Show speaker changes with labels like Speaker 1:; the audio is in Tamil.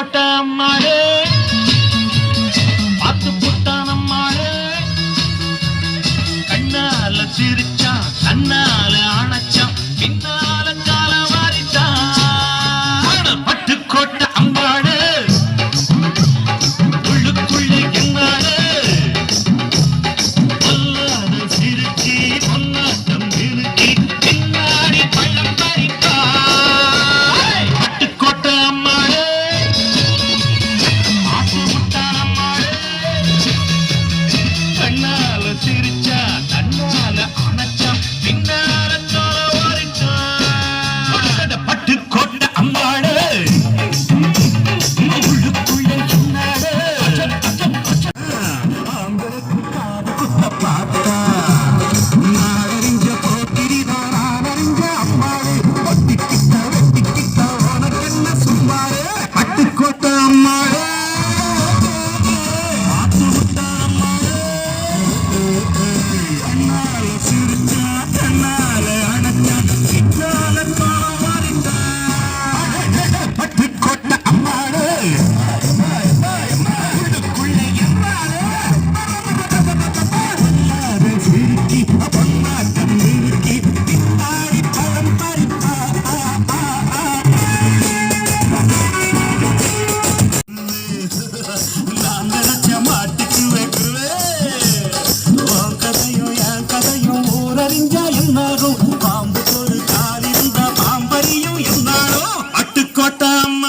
Speaker 1: போட்ட அம்மாளே. பார்த்து போட்டான் அம்மாளே. கண்ணால சிரிச்சு Matam.